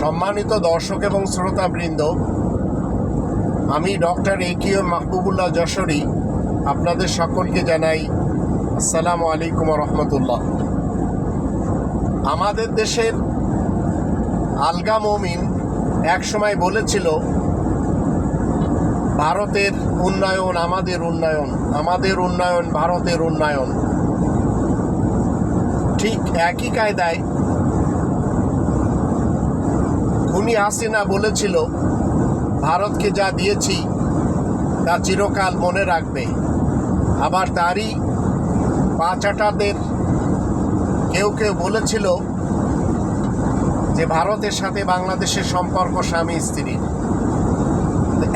সম্মানিত দর্শক এবং শ্রোতাবৃন্দ, আমি doctor A Q Mahbubullah Jashori আপনাদের সকলকে জানাই আসসালামু আলাইকুম রহমতুল্লাহ। আমাদের দেশের আলগা মমিন একসময় বলেছিল, ভারতের উন্নয়ন আমাদের উন্নয়ন আমাদের উন্নয়ন ভারতের উন্নয়ন। ঠিক একই কায়দায় খুনি হাসিনা বলেছিল, ভারতকে যা দিয়েছি, তা চিরকাল মনে রাখবে। আবার তারই পাঁচাটাদের কেউ কেউ বলেছিল যে, ভারতের সাথে বাংলাদেশের সম্পর্ক স্বামী স্ত্রীর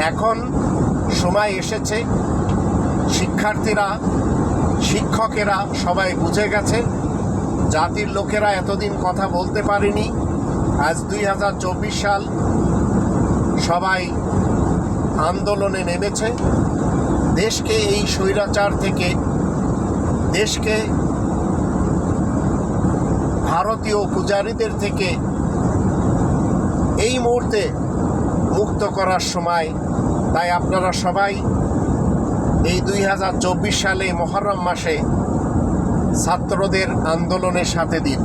এখন সময় এসেছে, শিক্ষার্থীরা, শিক্ষকেরা সবাই বুঝে গেছে, জাতির লোকেরা এতদিন কথা বলতে পারেনি। আজ দুই হাজার চব্বিশ সাল সবাই আন্দোলনে নেমেছে। দেশকে এই স্বৈরাচার থেকে, দেশকে ভারতীয় পূজারীদের থেকে এই মুহূর্তে মুক্ত করার সময়। তাই আপনারা সবাই এই দুই হাজার চব্বিশ সালে মহরম মাসে ছাত্রদের আন্দোলনের সাথে দিন।